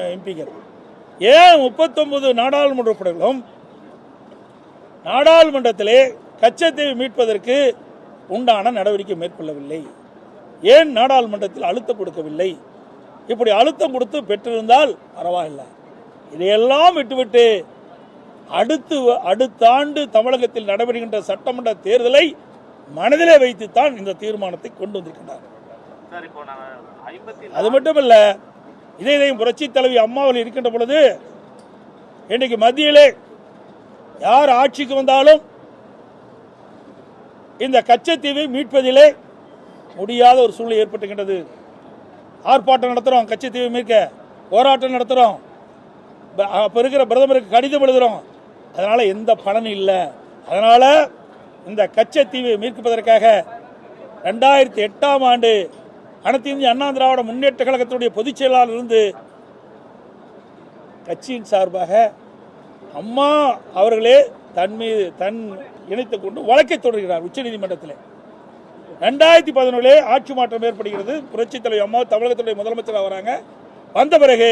எம்பிக்கள். ஏன் முப்பத்தொன்பது நாடாளுமன்ற உறுப்பினர்களும் நாடாளுமன்றத்திலே கச்சத்தீவை மீட்பதற்கு உண்டான நடவடிக்கை மேற்கொள்ளவில்லை? ஏன் நாடாளுமன்றத்தில் அழுத்தம் கொடுக்கவில்லை? இப்படி அழுத்தம் கொடுத்து பெற்றிருந்தால் பரவாயில்லை. இதையெல்லாம் விட்டுவிட்டு அடுத்து அடுத்த ஆண்டு தமிழகத்தில் நடைபெறுகின்ற சட்டமன்ற தேர்தலை மனதிலே வைத்துத்தான் இந்த தீர்மானத்தை கொண்டு வந்திருக்கின்றார். அது மட்டுமல்ல இதே இதையும் புரட்சி தலைவி அம்மாவில் இருக்கின்ற பொழுது இன்றைக்கு மத்தியிலே யார் ஆட்சிக்கு வந்தாலும் இந்த கச்சத்தீவை மீட்பதிலே முடியாத ஒரு சூழ்நிலை ஏற்பட்டுகின்றது. ஆர்ப்பாட்டம் நடத்துகிறோம் கச்சத்தீவை மீட்க போராட்டம் நடத்துகிறோம் அப்போ இருக்கிற பிரதமருக்கு கடிதம் எழுதுகிறோம் அதனால் எந்த பலனும் இல்லை. அதனால் இந்த கச்சத்தீவை மீட்பதற்காக ரெண்டாயிரத்தி எட்டாம் ஆண்டு அனைத்து இந்திய அண்ணா திராவிட முன்னேற்ற கழகத்துடைய பொதுச் செயலாளர் இருந்து கட்சியின் சார்பாக அம்மா அவர்களே தன் மீது தன் இணைத்துக் கொண்டு வழக்கை தொடர்கிறார் உச்சநீதிமன்றத்தில் ரெண்டாயிரத்தி பதினொன்றிலே ஆட்சி மாற்றம் ஏற்படுகிறது. புரட்சித் தலைவர் அம்மா தமிழகத்துடைய முதலமைச்சராக வராங்க வந்த பிறகு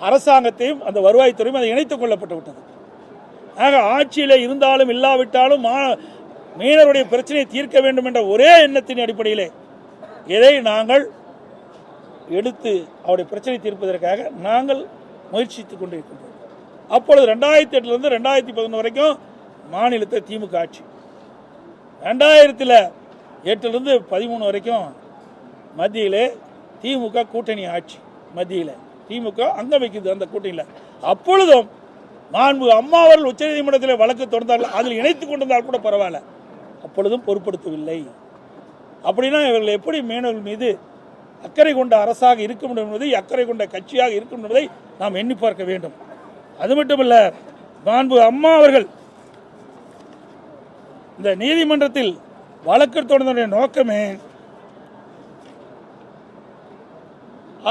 அரசாங்கத்தையும் அந்த வருவாய்த்துறையும் அதை இணைத்துக் கொள்ளப்பட்டு விட்டது. ஆக ஆட்சியில் இருந்தாலும் இல்லாவிட்டாலும் மா- மீனவருடைய பிரச்சனையை தீர்க்க வேண்டும் என்ற ஒரே எண்ணத்தின் அடிப்படையிலே இதை நாங்கள் எடுத்து அவருடைய பிரச்சனை தீர்ப்பதற்காக நாங்கள் முயற்சித்துக் கொண்டிருக்கின்றோம். அப்பொழுது ரெண்டாயிரத்தி எட்டுலேருந்து ரெண்டாயிரத்தி பதினொன்று வரைக்கும் மாநிலத்தை திமுக ஆட்சி. ரெண்டாயிரத்தில் எட்டுலேருந்து பதிமூணு வரைக்கும் மத்தியிலே திமுக கூட்டணி ஆட்சி மத்தியில். திமுக அங்கம் வைக்குது அந்த கூட்டணியில். அப்பொழுதும் மாண்பு அம்மா அவர்கள் உச்சநீதிமன்றத்தில் வழக்கு தொடர்ந்தார்கள் அதில் இணைத்துக் கொண்டிருந்தால் கூட பரவாயில்ல. அப்பொழுதும் பொருட்படுத்தவில்லை. அப்படின்னா இவர்கள் எப்படி மீனவர்கள் மீது அக்கறை கொண்ட அரசாக இருக்க முடியும் என்பதை அக்கறை கொண்ட கட்சியாக இருக்கும் என்பதை நாம் எண்ணி பார்க்க வேண்டும். அது மட்டுமல்ல மாண்பு அம்மா அவர்கள் இந்த நீதிமன்றத்தில் வழக்கு தொடர்ந்தடைய நோக்கமே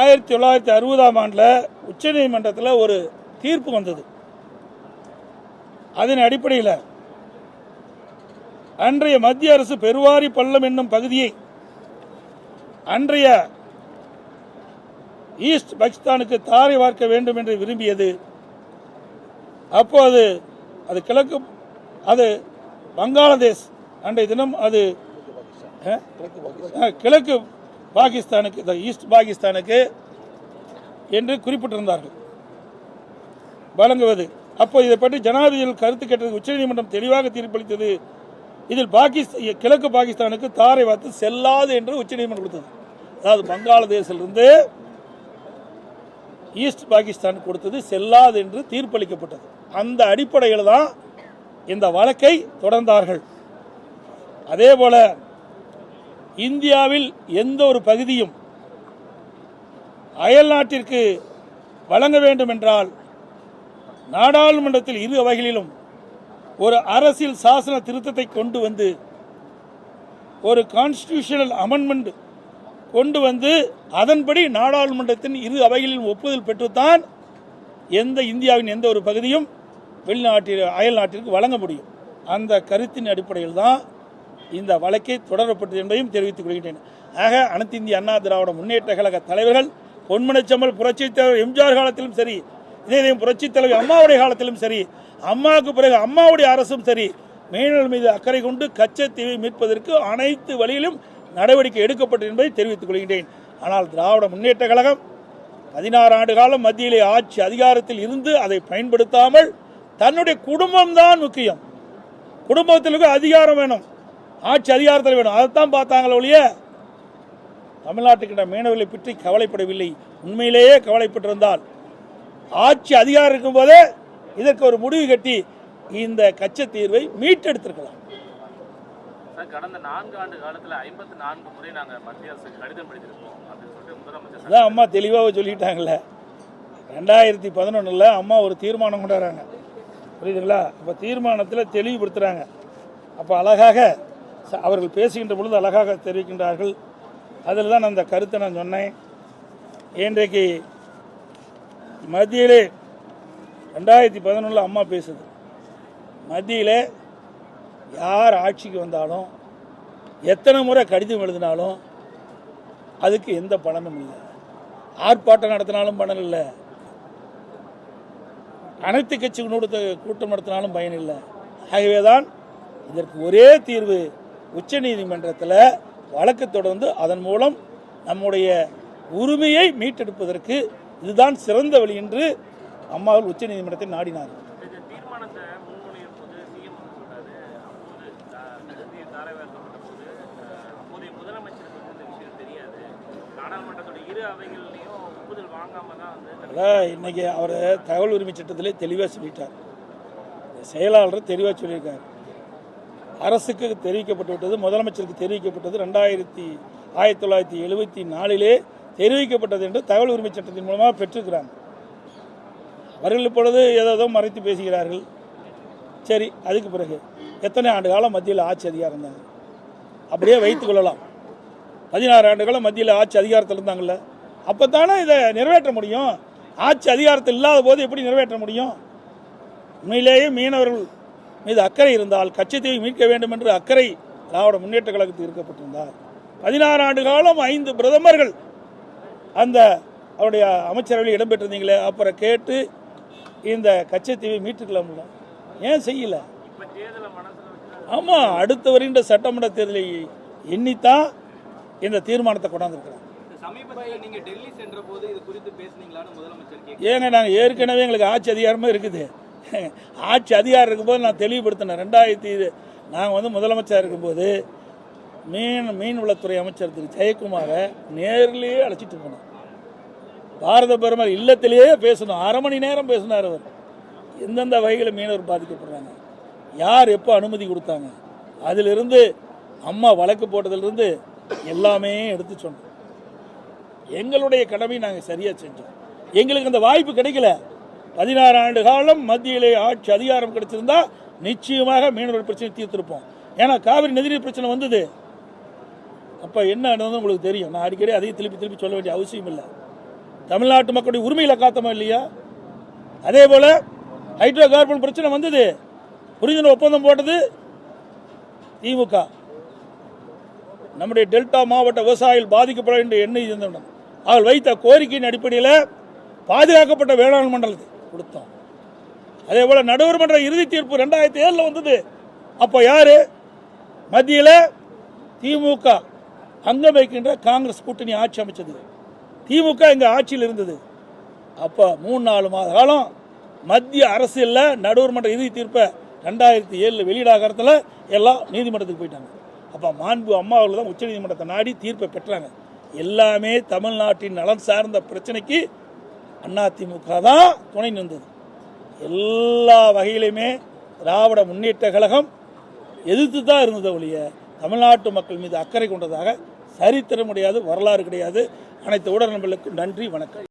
ஆயிரத்தி தொள்ளாயிரத்தி அறுபதாம் ஆண்டில் உச்சநீதிமன்றத்தில் ஒரு தீர்ப்பு வந்தது. அதன் அடிப்படையில் அன்றைய மத்திய அரசு பெருவாரி பள்ளம் என்னும் பகுதியை அன்றைய ஈஸ்ட் பாகிஸ்தானுக்கு தாரை வார்க்க வேண்டும் என்று விரும்பியது. அப்போது அது கிழக்கு அது வங்காளதேஷ் அன்றைய தினம் அது கிழக்கு பாகிஸ்தானுக்கு ஈஸ்ட் பாகிஸ்தானுக்கு என்று குறிப்பிட்டிருந்தார்கள். வழங்குவது. அப்போ இதை பற்றி ஜனாதிபதிகள் கருத்து கேட்டது உச்சநீதிமன்றம் தெளிவாக தீர்ப்பளித்தது இதில் பாகிஸ்தான் கிழக்கு பாகிஸ்தானுக்கு தாரை வார்த்து செல்லாது என்று உச்சநீதிமன்றம் கொடுத்தது. அதாவது வங்காளதேசிலிருந்து ஈஸ்ட் பாகிஸ்தான் கொடுத்தது செல்லாது என்று தீர்ப்பளிக்கப்பட்டது. அந்த அடிப்படையில் தான் இந்த வழக்கை தொடர்ந்தார்கள். அதே போல இந்தியாவில் எந்த ஒரு பகுதியும் அயல் நாட்டிற்கு வழங்க வேண்டும் என்றால் நாடாளுமன்றத்தில் இரு வகைகளிலும் ஒரு அரசியல் சாசன திருத்தத்தை கொண்டு வந்து ஒரு கான்ஸ்டியூஷனல் அமெண்ட்மெண்ட் கொண்டு வந்து அதன்படி நாடாளுமன்றத்தின் இரு அவைகளிலும் ஒப்புதல் பெற்றுத்தான் எந்த இந்தியாவின் எந்த ஒரு பகுதியும் வெளிநாட்டில் அயல் நாட்டிற்கு வழங்க முடியும். அந்த கருத்தின் அடிப்படையில் தான் இந்த வழக்கை தொடரப்பட்டது என்பதையும் தெரிவித்துக் கொள்கின்றேன். ஆக அனைத்து இந்திய அண்ணா திராவிட முன்னேற்ற கழக தலைவர்கள் பொன்மனச்சம்மல் புரட்சித் தலைவர் எம்ஜிஆர் காலத்திலும் சரி இதே இதயம் புரட்சித் அம்மாவுடைய காலத்திலும் சரி அம்மாவுக்கு பிறகு அம்மாவுடைய அரசும் சரி மீனவர்கள் மீது அக்கறை கொண்டு கச்சத்தீவை மீட்பதற்கு அனைத்து வழியிலும் நடவடிக்கை எடுக்கப்பட்டது என்பதை தெரிவித்துக் கொள்கின்றேன். ஆனால் திராவிட முன்னேற்ற கழகம் பதினாறு ஆண்டு காலம் மத்தியிலே ஆட்சி அதிகாரத்தில் இருந்து அதை பயன்படுத்தாமல் தன்னுடைய குடும்பம்தான் முக்கியம். குடும்பத்திற்கு அதிகாரம் வேணும். ஆட்சி அதிகாரத்தில் வேணும். அதைத்தான் பார்த்தாங்களே ஒழிய தமிழ்நாட்டுக்கிட்ட மீனவர்களை பற்றி கவலைப்படவில்லை. உண்மையிலேயே கவலைப்பட்டிருந்தால் ஆட்சி அதிகாரம் இருக்கும்போதே இதற்கு ஒரு முடிவு கட்டி இந்த கச்சத்தீர்வை மீட்டெடுத்திருக்கலாம். சார் கடந்த நான்கு ஆண்டு காலத்துல ஐம்பத்தி நான்கு முறை நாங்க மத்திய அரசுக்கு கடிதம் எழுதியிருக்கோம் அப்படின்னு சொல்லிட்டு முதலமைச்சர் அதான் அம்மா தெளிவாக சொல்லிட்டாங்கல்ல. ரெண்டாயிரத்தி பதினொன்றில் அம்மா ஒரு தீர்மானம் கொண்டாடுறாங்க. புரியுதுங்களா? அப்போ தீர்மானத்தில் தெளிவுபடுத்துகிறாங்க அப்போ அழகாக அவர்கள் பேசுகின்ற பொழுது அழகாக தெரிவிக்கின்றார்கள். அதில் தான் அந்த கருத்தை நான் சொன்னேன். இன்றைக்கு மத்தியிலே ரெண்டாயிரத்தி பதினொன்றில் அம்மா பேசுது. மத்தியிலே யார் ஆட்சிக்கு வந்தாலும் எத்தனை முறை கடிதம் எழுதினாலும் அதுக்கு எந்த பலனும் இல்லை. ஆர்ப்பாட்டம் நடத்தினாலும் பலன் இல்லை. அனைத்து கட்சி கூட்ட கூட்டம் நடத்தினாலும் பயன் இல்லை. ஆகவேதான் இதற்கு ஒரே தீர்வு உச்சநீதிமன்றத்தில் வழக்கு தொடர்ந்து அதன் மூலம் நம்முடைய உரிமையை மீட்டெடுப்பதற்கு இதுதான் சிறந்த வழி என்று அம்மாவில் உச்ச நீதிமன்றத்தை நாடினார். இன்னைக்கு அவர் தகவல் உரிமை சட்டத்திலே தெளிவாக சொல்லிட்டார். செயலாளர் தெளிவாக சொல்லியிருக்கார். அரசுக்கு தெரிவிக்கப்பட்டு விட்டது முதலமைச்சருக்கு தெரிவிக்கப்பட்டது ரெண்டாயிரத்தி ஆயிரத்தி தொள்ளாயிரத்தி எழுபத்தி நாலிலே தெரிவிக்கப்பட்டது என்று தகவல் உரிமை சட்டத்தின் மூலமாக பெற்றிருக்கிறாங்க. அவர்கள் இப்பொழுது ஏதோ மறைத்து பேசுகிறார்கள். சரி அதுக்கு பிறகு எத்தனை ஆண்டு காலம் மத்தியில் ஆட்சி அதிகாரம் இருந்தாங்க? அப்படியே வைத்துக் கொள்ளலாம். பதினாறு ஆண்டு காலம் மத்தியில் ஆட்சி அதிகாரத்தில் இருந்தாங்கல்ல. அப்போ தானே இதை நிறைவேற்ற முடியும்? ஆட்சி அதிகாரத்தில் இல்லாத போது எப்படி நிறைவேற்ற முடியும்? உண்மையிலேயே மீனவர்கள் மீது அக்கறை இருந்தால் கச்சத்தீவை மீட்க வேண்டும் என்று அக்கறை திராவிட முன்னேற்ற கழகத்தில் இருக்கப்பட்டிருந்தார். பதினாறு ஆண்டு காலம் ஐந்து பிரதமர்கள் அந்த அவருடைய அமைச்சரவையில் இடம்பெற்றிருந்தீங்களே அப்புறம் கேட்டு இந்த கச்சத்தீவை மீட்டுக்கலாம்ல. ஏன் செய்யல? ஆமாம் அடுத்து வருகின்ற சட்டமன்ற தேர்தலை எண்ணித்தான் இந்த தீர்மானத்தை கேட்க ஏங்க நாங்கள் ஏற்கனவே எங்களுக்கு ஆட்சி அதிகாரமே இருக்குது. ஆட்சி அதிகாரம் இருக்கும்போது நான் தெளிவுபடுத்தினேன். ரெண்டாயிரத்தி நாங்கள் வந்து முதலமைச்சர் இருக்கும்போது மீன் மீன்வளத்துறை அமைச்சர் திரு. ஜெயக்குமாரை நேர்லேயே அழைச்சிட்டு போனோம் பாரத பெருமர் இல்லத்திலேயே பேசணும். அரை மணி நேரம் பேசினார் அவர். எந்தெந்த வகையில் மீனவர் பாதிக்கப்படுறாங்க? யார் எப்போ அனுமதி கொடுத்தாங்க? அதிலிருந்து அம்மா வழக்கு போட்டதிலிருந்து எல்லாமே எடுத்து சொன்னோம். எங்களுடைய கடமை நாங்கள் சரியாக செஞ்சோம். எங்களுக்கு அந்த வாய்ப்பு கிடைக்கல. பதினாறு ஆண்டு காலம் மத்தியிலே ஆட்சி அதிகாரம் கிடைச்சிருந்தா நிச்சயமாக மீனவர் பிரச்சனை தீர்த்திருப்போம். ஏன்னா காவிரி நதிநீர் பிரச்சனை வந்தது. அப்போ என்ன உங்களுக்கு தெரியும். நான் அடிக்கடி அதையும் திருப்பி திருப்பி சொல்ல வேண்டிய அவசியம் இல்லை. தமிழ்நாட்டு மக்களுடைய உரிமையில் காத்தோமா இல்லையா? அதே போல் ஹைட்ரோ கார்பன் பிரச்சனை வந்தது. புரிந்துணர்வு ஒப்பந்தம் போட்டது திமுக. நம்முடைய டெல்டா மாவட்ட விவசாயிகள் பாதிக்கப்பட வேண்டிய எண்ணெய் இருந்தவன் அவள் வைத்த கோரிக்கையின் அடிப்படையில் பாதுகாக்கப்பட்ட வேளாண் மண்டலத்தை கொடுத்தோம். அதே போல் நடுவர் மன்ற இறுதி தீர்ப்பு ரெண்டாயிரத்தி ஏழில் வந்தது. அப்போ யார்? மத்தியில் திமுக. அங்கம் வைக்கின்ற காங்கிரஸ் கூட்டணி ஆட்சி அமைச்சது. திமுக இங்கே ஆட்சியில் இருந்தது. அப்போ மூணு நாலு மாத காலம் மத்திய அரசியலில் நடுவர் மன்ற இறுதி தீர்ப்பை ரெண்டாயிரத்தி ஏழில் வெளியிடாகிறதுல எல்லாம் நீதிமன்றத்துக்கு போயிட்டாங்க. அப்போ மாண்பு அம்மாவில் தான் உச்சநீதிமன்றத்தை நாடி தீர்ப்பை பெற்றாங்க. எல்லாமே தமிழ்நாட்டின் நலன் சார்ந்த பிரச்சனைக்கு அதிமுக தான் துணை நின்றது. எல்லா வகையிலையுமே திராவிட முன்னேற்ற கழகம் எதிர்த்து தான் இருந்தது ஒழிய தமிழ்நாட்டு மக்கள் மீது அக்கறை கொண்டதாக சரித்திர முடியாது வரலாறு கிடையாது. அனைத்து ஊடகங்களுக்கு நன்றி வணக்கம்.